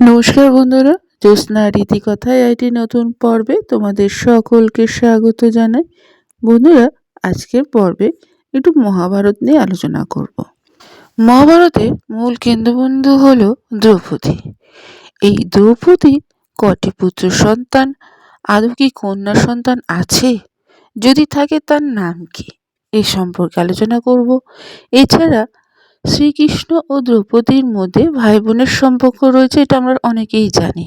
নমস্কার বন্ধুরা, জ্যোৎস্না রীতিকথায় একটি নতুন পর্বে তোমাদের সকলকে স্বাগত জানাই। বন্ধুরা, আজকের পর্বে একটু মহাভারত নিয়ে আলোচনা করব। মহাভারতের মূল কেন্দ্রবিন্দু হল দ্রৌপদী। এই দ্রৌপদী কটি পুত্র সন্তান, আদৌ কি কন্যা সন্তান আছে? যদি থাকে তার নাম কি? এই সম্পর্কে আলোচনা করব। এছাড়া শ্রীকৃষ্ণ ও দ্রৌপদীর মধ্যে ভাই বোনের সম্পর্ক রয়েছে এটা আমরা অনেকেই জানি।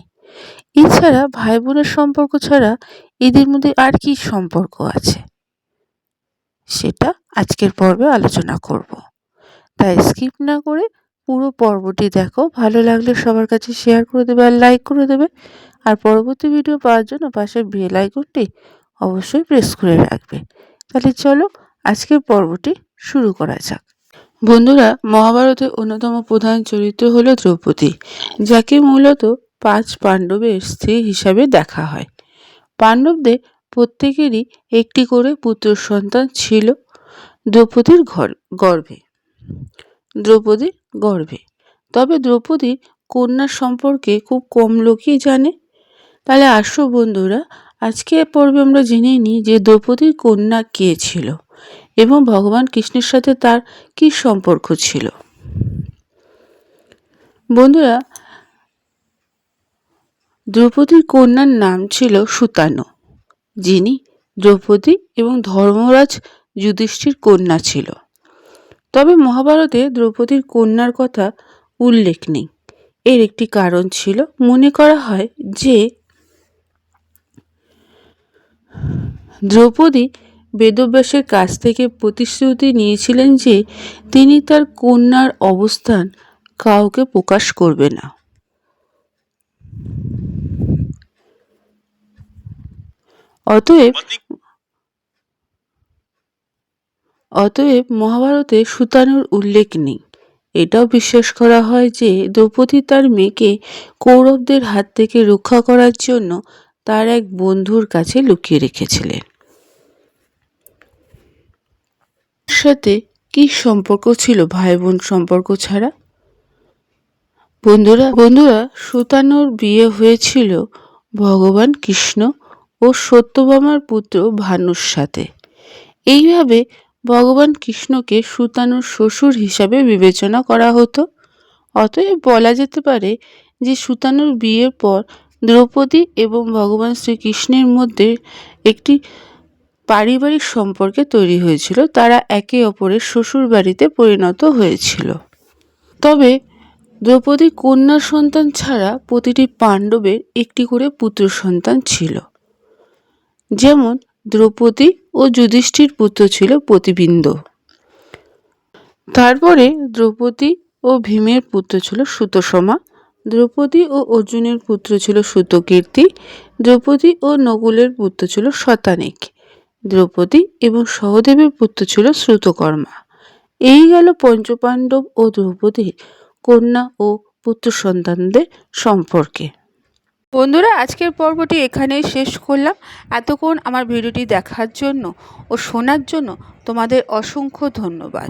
এছাড়া ভাই বোনের সম্পর্ক ছাড়া এদের মধ্যে আর কি সম্পর্ক আছে? সেটা আজকের পর্বে আলোচনা করব। তাই স্কিপ না করে পুরো পর্বটি দেখো, ভালো লাগলে সবার কাছে শেয়ার করে দেবে আর লাইক করে দেবে। আর পরবর্তী ভিডিও পাওয়ার জন্য পাশে বেল আইকনটি অবশ্যই প্রেস করে রাখবে। তাহলে চলো আজকের পর্বটি শুরু করা যাক। বন্ধুরা, মহাভারতের অন্যতম প্রধান চরিত্র হল দ্রৌপদী, যাকে মূলত পাঁচ পাণ্ডবের স্ত্রী হিসাবে দেখা হয়। পাণ্ডবদের প্রত্যেকেরই একটি করে পুত্র সন্তান ছিল দ্রৌপদীর ঘর, গর্ভে। দ্রৌপদীর গর্ভে। তবে দ্রৌপদীর কন্যার সম্পর্কে খুব কম লোকই জানে। তাহলে আসো বন্ধুরা আজকে পর্বে আমরা জেনে নিই যে দ্রৌপদীর কন্যা কে ছিল। এবং ভগবান কৃষ্ণের সাথে তার কি সম্পর্ক ছিল? বন্ধুরা, দ্রৌপদীর কন্যার নাম ছিল সুতানু। যিনি দ্রৌপদী এবং ধর্মরাজ যুধিষ্ঠির কন্যা ছিল। তবে মহাভারতে দ্রৌপদীর কন্যার কথা উল্লেখ নেই। এর একটি কারণ ছিল, মনে করা হয় যে দ্রৌপদী বেদব্যাসের কাছ থেকে প্রতিশ্রুতি নিয়েছিলেন যে তিনি তার কন্যার অবস্থান কাউকে প্রকাশ করবে না। অতএব অতএব মহাভারতে সুতানুর উল্লেখ নেই। এটাও বিশ্বাস করা হয় যে দ্রৌপদী তার মেয়েকে কৌরবদের হাত থেকে রক্ষা করার জন্য তার এক বন্ধুর কাছে লুকিয়ে রেখেছিলেন। সাথে কি সম্পর্ক ছিল ভাই বোন সম্পর্ক ছাড়া? বন্ধুরা বন্ধুরা, সুতানুর বিয়ে হয়েছিল ভগবান কৃষ্ণ ও সত্যভামার পুত্র ভানুর সাথে। এইভাবে ভগবান কৃষ্ণকে সুতানুর শ্বশুর হিসাবে বিবেচনা করা হতো। অতএব বলা যেতে পারে যে সুতানুর বিয়ের পর দ্রৌপদী এবং ভগবান শ্রীকৃষ্ণের মধ্যে একটি পারিবারিক সম্পর্কে তৈরি হয়েছিল, তারা একে অপরের শ্বশুর বাড়িতে পরিণত হয়েছিল। তবে দ্রৌপদী কন্যা সন্তান ছাড়া প্রতিটি পাণ্ডবের একটি করে পুত্র সন্তান ছিল। যেমন দ্রৌপদী ও যুধিষ্ঠির পুত্র ছিল প্রতিবিন্দ তারপরে দ্রৌপদী ও ভীমের পুত্র ছিল সুতসমা, দ্রৌপদী ও অর্জুনের পুত্র ছিল সুতকীর্তি, দ্রৌপদী ও নকুলের পুত্র ছিল শতানিক। দ্রৌপদী এবং সহদেবের পুত্র ছিল শ্রুতকর্মা। এই গেল পঞ্চপাণ্ডব ও দ্রৌপদীর কন্যা ও পুত্র সন্তানদের সম্পর্কে। বন্ধুরা, আজকের পর্বটি এখানেই শেষ করলাম। এতক্ষণ আমার ভিডিওটি দেখার জন্য ও শোনার জন্য তোমাদের অসংখ্য ধন্যবাদ।